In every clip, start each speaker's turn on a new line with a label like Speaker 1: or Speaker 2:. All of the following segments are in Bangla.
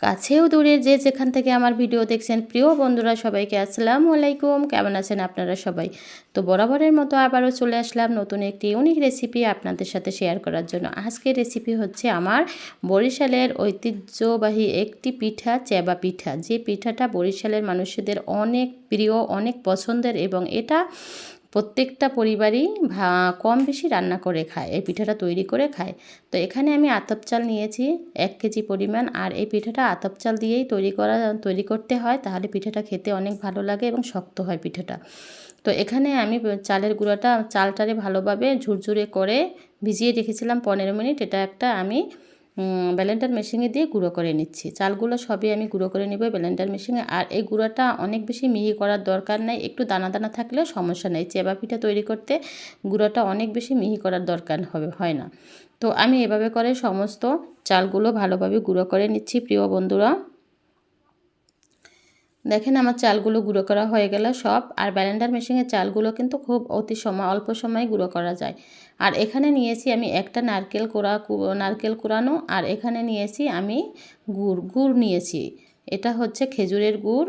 Speaker 1: কাছেও দূরের যে যেখান থেকে আমার ভিডিও দেখছেন, প্রিয় বন্ধুরা সবাইকে আসসালামু আলাইকুম। কেমন আছেন আপনারা সবাই? তো বরাবরের মতো আবারও চলে আসলাম নতুন একটি ইউনিক রেসিপি আপনাদের সাথে শেয়ার করার জন্য। আজকের রেসিপি হচ্ছে আমার বরিশালের ঐতিহ্যবাহী একটি পিঠা, চেবা পিঠা। যে পিঠাটা বরিশালের মানুষদের অনেক প্রিয়, অনেক পছন্দের এবং এটা প্রত্যেকটা পরিবারই কম বেশি রান্না করে খায়, এই পিঠাটা তৈরি করে খায়। তো এখানে আমি আতপ চাল নিয়েছি, এক কেজি পরিমাণ, আর এই পিঠাটা আতপ চাল দিয়েই তৈরি করা, তৈরি করতে হয়, তাহলে পিঠাটা খেতে অনেক ভালো লাগে এবং শক্ত হয় পিঠাটা। তো এখানে আমি চালের গুঁড়োটা, চালটারে ভালোভাবে ঝুরঝুরে করে ভিজিয়ে রেখেছিলাম পনেরো মিনিট, এটা একটা আমি ব্লেন্ডার মেশিনে দিয়ে গুঁড়ো করে নিচ্ছি। চালগুলো সবই আমি গুঁড়ো করে নেব ব্লেন্ডার মেশিনে আর এই গুঁড়োটা অনেক বেশি মিহি করার দরকার নেই, একটু দানা দানা থাকলেও সমস্যা নেই। চেবা পিঠা তৈরি করতে গুঁড়োটা অনেক বেশি মিহি করার দরকার হবে, হয় না। তো আমি এভাবে করে সমস্ত চালগুলো ভালোভাবে গুঁড়ো করে নিচ্ছি, প্রিয় বন্ধুরা। দেখেন আমার চালগুলো গুঁড়ো করা হয়ে গেল সব, আর ব্যালেন্ডার মেশিনে চালগুলো কিন্তু খুব অতি সময়, অল্প সময়ে গুঁড়ো করা যায়। আর এখানে নিয়েছি আমি একটা নারকেল কোড়া নারকেল কোড়ানো, আর এখানে নিয়েছি আমি গুড় গুড় নিয়েছি। এটা হচ্ছে খেজুরের গুড়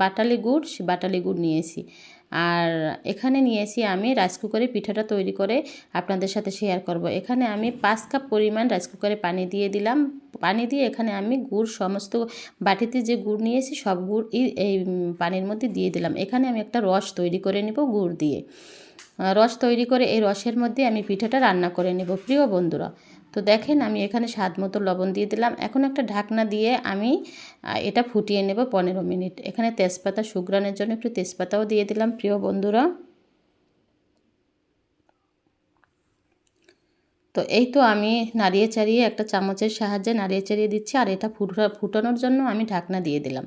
Speaker 1: বাটালি গুড় বাটালি গুড় নিয়েছি। আর এখানে নিয়েছি আমি রাইস কুকারে পিঠাটা তৈরি করে আপনাদের সাথে শেয়ার করব। এখানে আমি পাঁচ কাপ পরিমাণ রাইস কুকারে পানি দিয়ে দিলাম। পানি দিয়ে এখানে আমি গুড় সমস্ত বাটিতে যে গুড় নিয়েছি সব গুড় এই পানির মধ্যে দিয়ে দিলাম। এখানে আমি একটা রস তৈরি করে নেব গুড় দিয়ে। রস তৈরি করে এই রসের মধ্যে আমি পিঠাটা রান্না করে নেব। প্রিয় বন্ধুরা তো দেখেন আমি এখানে স্বাদ মতো লবণ দিয়ে দিলাম। এখন একটা ঢাকনা দিয়ে আমি এটা ফুটিয়ে নেব পনেরো মিনিট। এখানে তেজপাতা সুগ্রানের জন্য একটু তেজপাতাও দিয়ে দিলাম। প্রিয় বন্ধুরা তো এই তো আমি নাড়িয়ে চাড়িয়ে একটা চামচের সাহায্যে নাড়িয়ে চাড়িয়ে দিচ্ছি, আর এটা ফুটা ফুটানোর জন্য আমি ঢাকনা দিয়ে দিলাম।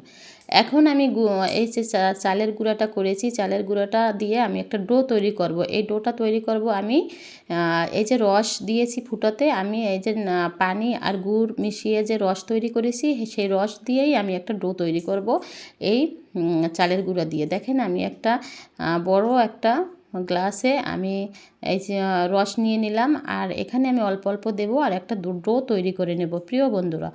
Speaker 1: এখন আমি এই যে চালের গুঁড়াটা করেছি, চালের গুঁড়াটা দিয়ে আমি একটা ডো তৈরি করব। এই ডোটা তৈরি করব আমি এই যে রস দিয়েছি ফুটাতে, আমি এই যে পানি আর গুড় মিশিয়ে যে রস তৈরি করেছি সেই রস দিয়েই আমি একটা ডো তৈরি করব। এই চালের গুঁড়া দিয়ে। দেখেন আমি একটা বড় একটা গ্লাসে আমি এই যে রস নিয়ে নিলাম আর এখানে আমি অল্প অল্প দেবো আর একটা ডো তৈরি করে নেব, প্রিয় বন্ধুরা।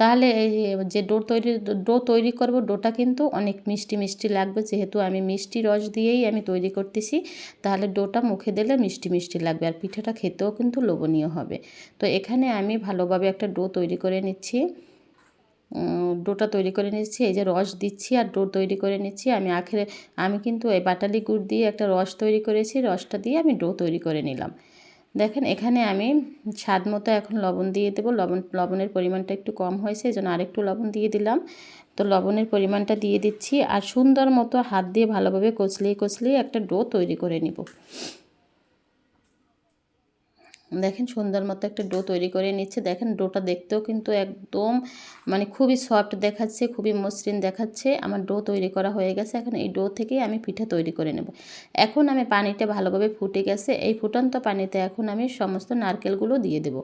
Speaker 1: তাহলে এই যে ডো তৈরি ডো তৈরি করব, ডোটা কিন্তু অনেক মিষ্টি মিষ্টি লাগবে। যেহেতু আমি মিষ্টি রস দিয়েই আমি তৈরি করতেছি, তাহলে ডোটা মুখে দিলে মিষ্টি মিষ্টি লাগবে আর পিঠাটা খেতেও কিন্তু লোভনীয় হবে। তো এখানে আমি ভালোভাবে একটা ডো তৈরি করে নিচ্ছি। ডোটা তৈরি করে নিচ্ছি, এই যে রস দিচ্ছি আর ডো তৈরি করে নিচ্ছি। আমি আখেরে, আমি কিন্তু এই বাটালি গুড় দিয়ে একটা রস তৈরি করেছি, রসটা দিয়ে আমি ডো তৈরি করে নিলাম। দেখেন, এখানে আমি স্বাদ মতো এখন লবণ দিয়ে দেবো। লবণ, লবণের পরিমাণটা একটু কম হয়েছে, এই জন্য আরেকটু লবণ দিয়ে দিলাম। তো লবণের পরিমাণটা দিয়ে দিচ্ছি আর সুন্দর মতো হাত দিয়ে ভালোভাবে কচলিয়ে কচলিয়ে একটা ডো তৈরি করে নিব। দেখেন সুন্দর মতো একটা ডো তৈরি করে নিচ্ছে। দেখেন ডোটা দেখতেও কিন্তু একদম মানে খুবই সফট দেখাচ্ছে, খুবই মসৃণ দেখাচ্ছে। আমার ডো তৈরি করা হয়ে গেছে। এখন এই ডো থেকেই আমি পিঠা তৈরি করে নেব। এখন আমি পানিটা ভালোভাবে ফুটে গেছে। এই ফুটন্ত পানিতে এখন আমি সমস্ত নারকেলগুলো দিয়ে দেব।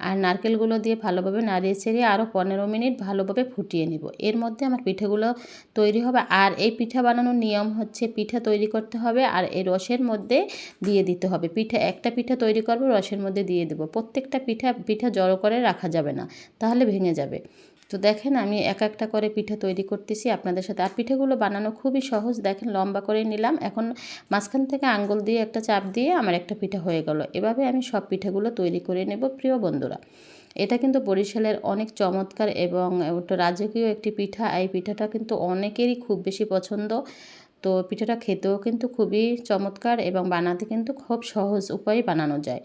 Speaker 1: আর নারকেলগুলো দিয়ে ভালোভাবে নাড়িয়ে ছেড়ে আরও পনেরো মিনিট ভালোভাবে ফুটিয়ে নেব। এর মধ্যে আমার পিঠেগুলো তৈরি হবে। আর এই পিঠা বানানোর নিয়ম হচ্ছে পিঠা তৈরি করতে হবে। আর এই রসের মধ্যে দিয়ে দিতে হবে। পিঠা, একটা পিঠা তৈরি করব, রসের মধ্যে দিয়ে দেবো। প্রত্যেকটা পিঠা পিঠা জড়ো করে রাখা যাবে না, তাহলে ভেঙে যাবে। তো দেখেন আমি এক একটা করে পিঠা তৈরি করতেছি আপনাদের সাথে। আর পিঠেগুলো বানানো খুবই সহজ, দেখেন লম্বা করে নিলাম। এখন মাঝখান থেকে আঙ্গুল দিয়ে একটা চাপ দিয়ে আমার একটা পিঠা হয়ে গেল। এভাবে আমি সব পিঠাগুলো তৈরি করে নেব, প্রিয় বন্ধুরা। এটা কিন্তু বরিশালের অনেক চমৎকার এবং রাজকীয় একটি পিঠা। এই পিঠাটা কিন্তু অনেকেরই খুব বেশি পছন্দ। তো পিঠাটা খেতেও কিন্তু খুবই চমৎকার এবং বানাতে কিন্তু খুব সহজ উপায়ে বানানো যায়।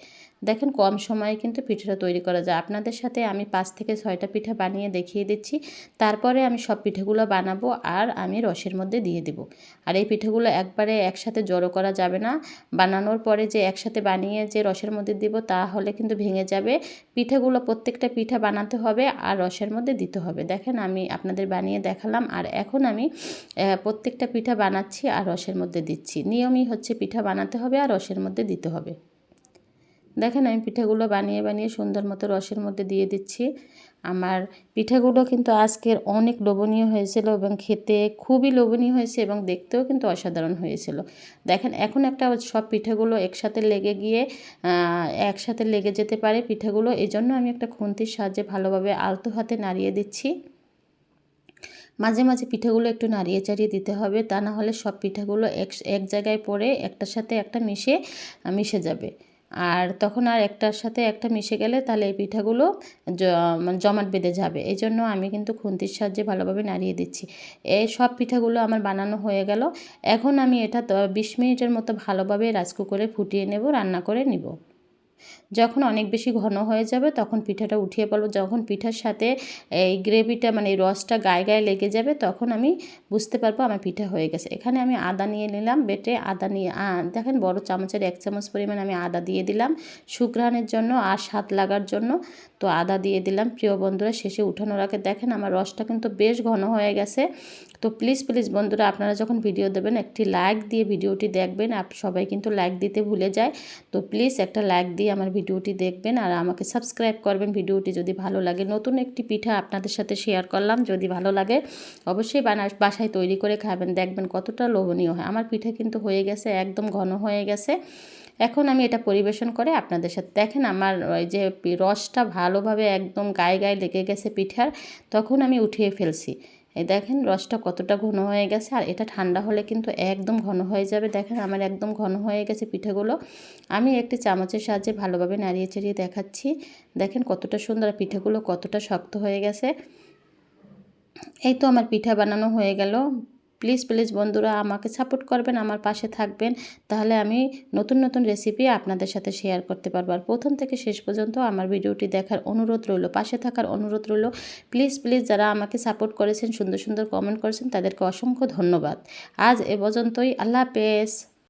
Speaker 1: দেখেন কম সময়ে কিন্তু পিঠাটা তৈরি করা যায়। আপনাদের সাথে আমি পাঁচ থেকে ছয়টা পিঠা বানিয়ে দেখিয়ে দিচ্ছি। তারপরে আমি সব পিঠেগুলো বানাবো আর আমি রসের মধ্যে দিয়ে দেব। আর এই পিঠেগুলো একবারে একসাথে জড়ো করা যাবে না। বানানোর পরে যে একসাথে বানিয়ে যে রসের মধ্যে দিব তাহলে কিন্তু ভেঙে যাবে। পিঠেগুলো প্রত্যেকটা পিঠা বানাতে হবে আর রসের মধ্যে দিতে হবে। দেখেন আমি আপনাদের বানিয়ে দেখালাম আর এখন আমি প্রত্যেকটা পিঠা বানাচ্ছি আর রসের মধ্যে দিচ্ছি। নিয়মই হচ্ছে পিঠা বানাতে হবে আর রসের মধ্যে দিতে হবে। দেখেন আমি পিঠাগুলো বানিয়ে বানিয়ে সুন্দর মতো রসের মধ্যে দিয়ে দিচ্ছি। আমার পিঠাগুলো কিন্তু আজকের অনেক লোভনীয় হয়েছিল এবং খেতে খুবই লোভনীয় হয়েছে এবং দেখতেও কিন্তু অসাধারণ হয়েছিল। দেখেন এখন একটা সব পিঠাগুলো একসাথে লেগে গিয়ে একসাথে লেগে যেতে পারে পিঠাগুলো। এই জন্য আমি একটা খুন্তির সাহায্যে ভালোভাবে আলতো হাতে নাড়িয়ে দিচ্ছি। মাঝে মাঝে পিঠাগুলো একটু নাড়িয়ে চাড়িয়ে দিতে হবে, তা না হলে সব পিঠাগুলো এক এক জায়গায় পড়ে একটার সাথে একটা মিশে মিশে যাবে। আর তখন আর একটার সাথে একটা মিশে গেলে তাহলে এই পিঠাগুলো মানে জমাট বেঁধে যাবে। এই জন্য আমি কিন্তু খুন্তির সাহায্যে ভালোভাবে নাড়িয়ে দিচ্ছি। এই সব পিঠাগুলো আমার বানানো হয়ে গেল। এখন আমি এটা বিশ মিনিটের মতো ভালোভাবে রাজকুকারে ফুটিয়ে নেব, রান্না করে নিব। যখন অনেক বেশি ঘন হয়ে যাবে তখন পিঠাটা উঠিয়ে পড়ব যখন পিঠার সাথে এই গ্রেভিটা মানে রসটা গায়ে গায়ে লেগে যাবে তখন আমি বুঝতে পারব আমার পিঠা হয়ে গেছে। এখানে আমি আদা নিয়ে নিলাম, বেটে আদা নিয়ে দেখেন বড় চামচের এক চামচ পরিমাণ আমি আদা দিয়ে দিলাম সুঘ্রাণের জন্য আর স্বাদ লাগার জন্য। তো আদা দিয়ে দিলাম। প্রিয় বন্ধুরা, শেষে উঠানোর আগে দেখেন আমার রসটা কিন্তু বেশ ঘন হয়ে গেছে। তো প্লিজ প্লিজ বন্ধুরা, আপনারা যখন ভিডিও দেবেন একটি লাইক দিয়ে ভিডিওটি দেখবেন। আপ সবাই কিন্তু লাইক দিতে ভুলে যায়। তো প্লিজ একটা লাইক দিয়ে আমার ভিডিওটি দেখবেন আর আমাকে সাবস্ক্রাইব করবেন। ভিডিওটি যদি ভালো লাগে, নতুন একটি পিঠা আপনাদের সাথে শেয়ার করলাম। যদি ভালো লাগে, অবশ্যই বানা বাসায় তৈরি করে খাবেন। দেখবেন কতটা লোভনীয় হয়। আমার পিঠা কিন্তু হয়ে গেছে, একদম ঘন হয়ে গেছে। এখন আমি এটা পরিবেশন করে আপনাদের সাথে। দেখেন আমার ওই যে রসটা ভালোভাবে একদম গায়ে গায়ে লেগে গেছে পিঠার, তখন আমি উঠিয়ে ফেলছি। এই দেখেন রসটা কতটা ঘন হয়ে গেছে, আর এটা ঠান্ডা হলে কিন্তু একদম ঘন হয়ে যাবে। দেখেন আমার একদম ঘন হয়ে গেছে পিঠেগুলো। আমি একটি চামচের সাহায্যে ভালোভাবে নাড়িয়ে চাড়িয়ে দেখাচ্ছি। দেখেন কতটা সুন্দর পিঠেগুলো কতটা শক্ত হয়ে গেছে। এই তো আমার পিঠা বানানো হয়ে গেল। প্লিজ প্লিজ বন্ধুরা আমাকে সাপোর্ট করবেন, আমার পাশে থাকবেন। তাহলে আমি নতুন নতুন রেসিপি আপনাদের সাথে শেয়ার করতে পারব। আর প্রথম থেকে শেষ পর্যন্ত আমার ভিডিওটি দেখার অনুরোধ রইল, পাশে থাকার অনুরোধ রইল। প্লিজ প্লিজ যারা আমাকে সাপোর্ট করেছেন, সুন্দর সুন্দর কমেন্ট করেছেন, তাদেরকে অসংখ্য ধন্যবাদ। আজ এ পর্যন্তই, আল্লাহ হাফেজ।